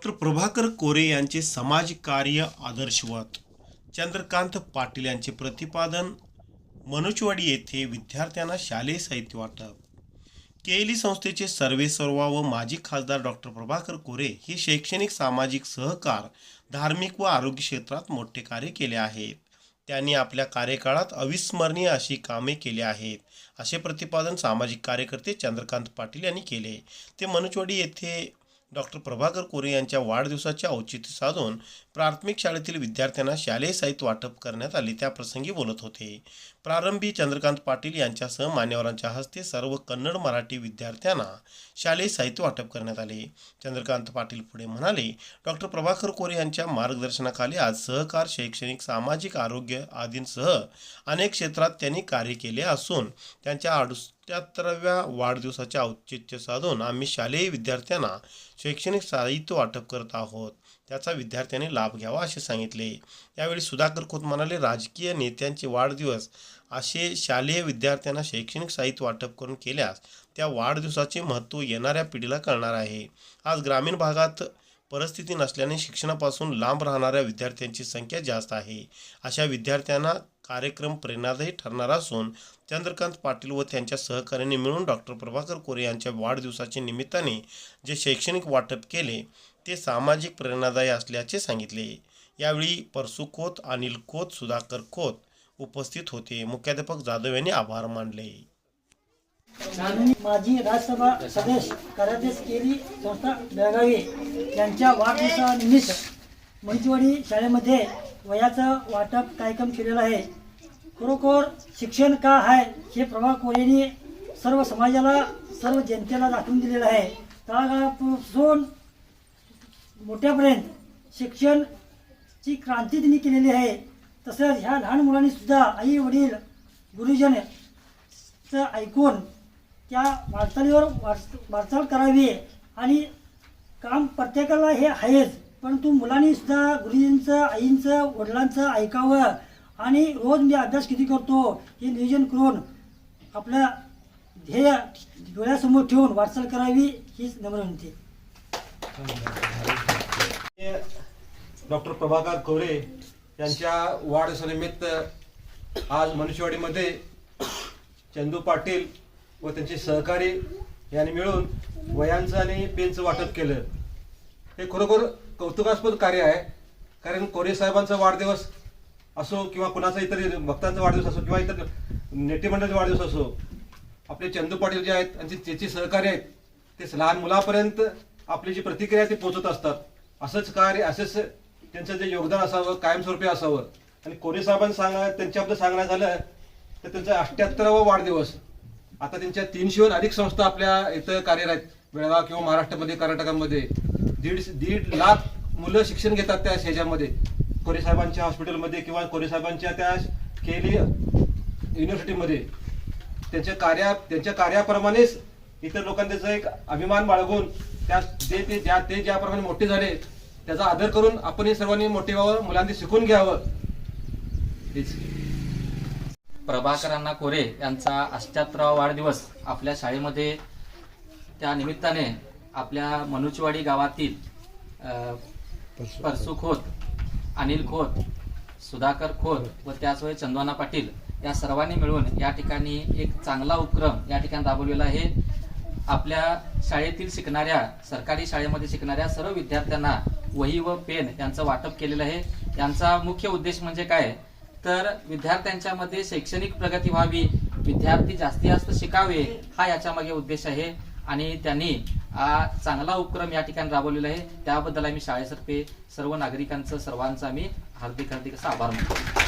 Doctor Prabhakar कोरे यांचे समाजकार्य आदर्शवत चंद्रकांत पाटील यांचे प्रतिपादन. मनोजवाडी येथे विद्यार्थ्यांना शालेय साहित्य वाटप. केएली संस्थेचे सर्वेसर्वा व माजी खासदार डॉक्टर प्रभाकर कोरे हे शैक्षणिक सामाजिक सहकार धार्मिक व आरोग्य क्षेत्रात मोठे कार्य केले आहेत. त्यांनी आपल्या कार्यकाळात अविस्मरणीय अशी कामे केली आहेत. असे प्रतिपादन सामाजिक कार्यकर्ते चंद्रकांत पाटील यांनी केले. ते मनोजवाडी येथे डॉक्टर प्रभाकर कोरे यांच्या वाढदिवसाचे औचित्य साधून प्राथमिक शाळेतील विद्यार्थ्यांना शालेय साहित्य वाटप करण्यात आले त्याप्रसंगी बोलत होते. प्रारंभी चंद्रकांत पाटील यांच्यासह मान्यवरांच्या हस्ते सर्व कन्नड मराठी विद्यार्थ्यांना शालेय साहित्य वाटप करण्यात आले. चंद्रकांत पाटील पुढे म्हणाले डॉक्टर प्रभाकर कोरे यांच्या मार्गदर्शनाखाली आज सहकार शैक्षणिक सामाजिक आरोग्य आदींसह अनेक क्षेत्रात त्यांनी कार्य केले असून त्यांच्या अडुसत्याहत्तराव्या वाढदिवसाचे औचित्य साधून आम्ही शालेय विद्यार्थ्यांना शैक्षणिक साहित्य वाटप करत आहोत. त्याचा विद्यार्थ्यांनी लाभ घ्यावा असे सांगितले. यावेळी सुधाकर खोत म्हणाले राजकीय नेत्यांचे वाढदिवस असे शालेय विद्यार्थ्यांना शैक्षणिक साहित्य वाटप करून केल्यास त्या वाढदिवसाचे महत्त्व येणाऱ्या पिढीला कळणार आहे. आज ग्रामीण भागात परिस्थिती नसल्याने शिक्षणापासून लांब राहणाऱ्या विद्यार्थ्यांची संख्या जास्त आहे. अशा विद्यार्थ्यांना कार्यक्रम प्रेरणादायी ठरणार असून चंद्रकांत पाटील व त्यांच्या सहकार्याने मिळून डॉक्टर प्रभाकर कोरे यांच्या वाढदिवसाच्या निमित्ताने जे शैक्षणिक वाटप केले ते सामाजिक प्रेरणादायी असल्याचे सांगितले. यावेळी परसू खोत अनिल खोत सुधाकर खोत उपस्थित होते. मुख्याध्यापक जाधव यांनी आभार मानले. आणि माजी राज्यसभा सदस्य कार्याध्यक्ष केली संस्था बेळगावी. यांच्या वाढदिवसानिमित्त मंचवाडी शाळेमध्ये वयाचं वाटप कार्यक्रम केलेला आहे. खरोखर शिक्षण का आहे हे प्रभा कोरेंनी सर्व समाजाला सर्व जनतेला दाखवून दिलेलं आहे. तळागाळापासून मोठ्यापर्यंत शिक्षणची क्रांती त्यांनी केलेली आहे. तसंच ह्या लहान मुलांनी सुद्धा आई वडील गुरुजन ऐकून त्या वाटचालीवर वाट वाटचाल करावी आणि काम प्रत्येकाला हे आहेच. परंतु मुलांनी सुद्धा गुरुजींचं आईंचं वडिलांचं ऐकावं आणि रोज मी अभ्यास किती करतो हे नियोजन करून आपलं ध्येय डोळ्यासमोर ठेवून वाटचाल करावी हीच नम्र विनंती. डॉक्टर प्रभाकर कोरे यांच्या वाढदिवसानिमित्त आज मनुष्यवाडीमध्ये चंदू पाटील व त्यांचे सहकारी यांनी मिळून वयांचं आणि पेनचं वाटप केलं. हे खरोखर कौतुकास्पद कार्य आहे. कारण कोरे साहेबांचा वाढदिवस असो किंवा कुणाचा इतर भक्तांचा वाढदिवस असो किंवा इतर नेतेमंडळाचा वाढदिवस असो आपले चंदू पाटील जे आहेत आणि त्याचे सहकारी आहेत ते लहान मुलापर्यंत आपली जी प्रतिक्रिया ती पोचत असतात. असंच कार्य असंच त्यांचं जे योगदान असावं कायमस्वरूपी असावं. आणि कोरे साहेबांनी सांगा त्यांच्याबद्दल सांगणं झालं तर त्यांचा अठ्ठ्याहत्तरावा वाढदिवस. आता त्यांच्या तीनशेहून अधिक संस्था आपल्या इथं कार्यरत आहेत बेळगाव किंवा महाराष्ट्रामध्ये कर्नाटकामध्ये. दीड दीड लाख मुलं शिक्षण घेतात त्या ह्याच्यामध्ये. कोरे साहेबांच्या हॉस्पिटलमध्ये किंवा कोरे साहेबांच्या त्या केली युनिव्हर्सिटीमध्ये त्यांच्या कार्या त्यांच्या कार्याप्रमाणेच इतर लोकांनी त्याचा एक अभिमान बाळगून त्या जे ते ज्या ते ज्याप्रमाणे मोठे झाले त्याचा आदर करून आपण हे सर्वांनी मोठे व्हावं मुलांनी शिकून घ्यावं. प्रभाकरांना कोरे यांचा अष्ट्याहत्तरावा वाढदिवस आपल्या शाळेमध्ये त्या निमित्ताने आपल्या मनुचवाडी गावातील परसू खोत अनिल खोत सुधाकर खोत व त्याचवेळी चंदवाना पाटील या सर्वांनी मिळून या ठिकाणी एक चांगला उपक्रम या ठिकाणी राबवलेला आहे. आपल्या शाळेतील शिकणाऱ्या सरकारी शाळेमध्ये शिकणाऱ्या सर्व विद्यार्थ्यांना वही व पेन यांचं वाटप केलेलं आहे. यांचा मुख्य उद्देश म्हणजे काय? तर विद्यार्थ्यांच्या मध्ये शैक्षणिक प्रगती व्हावी विद्यार्थी जास्तीत जास्त शिकावे हा याच्या मागे उद्देश आहे. आणि त्यांनी चांगला उपक्रम या ठिकाणी राबवलेला आहे. त्याबद्दल आम्ही शाळेतर्फे सर्व नागरिकांचं सर्वांचा आम्ही हार्दिक हार्दिक असा आभार मानतो.